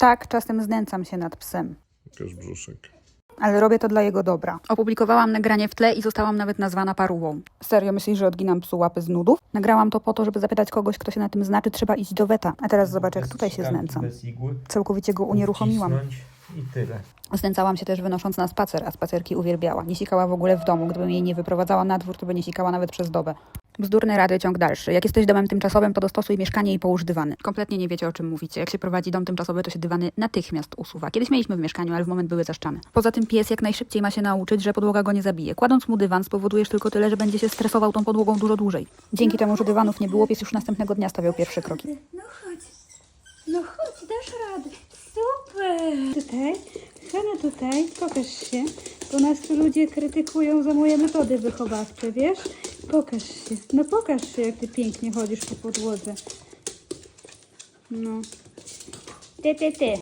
Tak, czasem znęcam się nad psem. Pokaż brzuszek. Ale robię to dla jego dobra. Opublikowałam nagranie w tle i zostałam nawet nazwana paruwą. Serio, myślisz, że odginam psu łapy z nudów? Nagrałam to po to, żeby zapytać kogoś, kto się na tym znaczy, trzeba iść do weta. A teraz zobacz, jak tutaj się znęcam. Całkowicie go unieruchomiłam. Ucisnąć I tyle. Znęcałam się też wynosząc na spacer, a spacerki uwielbiała. Nie sikała w ogóle w domu. Gdybym jej nie wyprowadzała na dwór, to by nie sikała nawet przez dobę. Bzdurne rady, ciąg dalszy. Jak jesteś domem tymczasowym, to dostosuj mieszkanie i połóż dywany. Kompletnie nie wiecie, o czym mówicie. Jak się prowadzi dom tymczasowy, to się dywany natychmiast usuwa. Kiedyś mieliśmy w mieszkaniu, ale w moment były zaszczane. Poza tym pies jak najszybciej ma się nauczyć, że podłoga go nie zabije. Kładąc mu dywan, spowodujesz tylko tyle, że będzie się stresował tą podłogą dużo dłużej. Dzięki temu, że dywanów nie było, pies już następnego dnia stawiał pierwsze kroki. No chodź. No chodź, dasz radę. Super. Tutaj, pokaż się. Bo nas ludzie krytykują za moje metody wychowawcze, wiesz? Pokaż się. No pokaż się, jak ty pięknie chodzisz po podłodze. No. Ty, ty, ty.